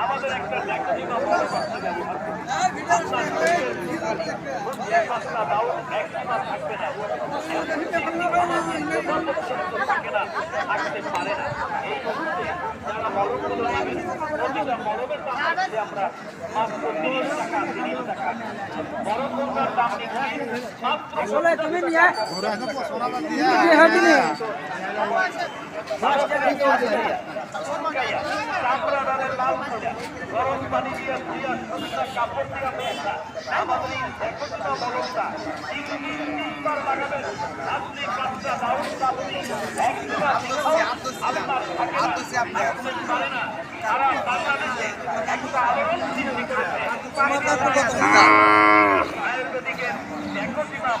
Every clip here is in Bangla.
আমাদের একটা থাকবে না থাকতে পারে না এই মুহূর্তে যারা মরম করবেন প্রতিটা আমরা মাত্র তিরিশ টাকা তিরিশ তুমি নিয়ে তুমি গরম পানি দিয়ে ধুয়ে সবুজা কাপড় দিয়ে মেশা আমাদের একতা ব্যবস্থা তিনি তিনবার লাগাবেন আপনি কাঁচা দাউন আপনি একবার আপনার আপনি পারে না তারা বাংলাদেশে একটা আলোড়ন সৃষ্টি করেছে আয়ুর্বেদিকের একটি নাম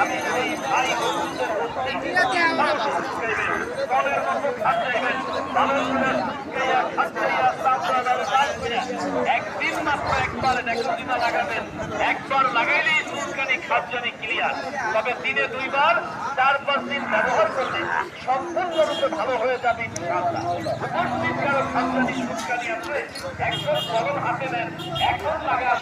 আমি এই ভাই বন্ধুদের একদিন মাত্র একবার একটা লাগাবেন একবার লাগাইলেই চুলকানি খাদ্যানি ক্লিয়ার তবে দিনে দুইবার চারবার দিন ব্যবহার করলে সম্পূর্ণরূপে ভালো হয়ে যাবে ইনশাআল্লাহ কারও খাদ্যানি চুলকানি আছে এখন গরম হাতে নেন এখন লাগান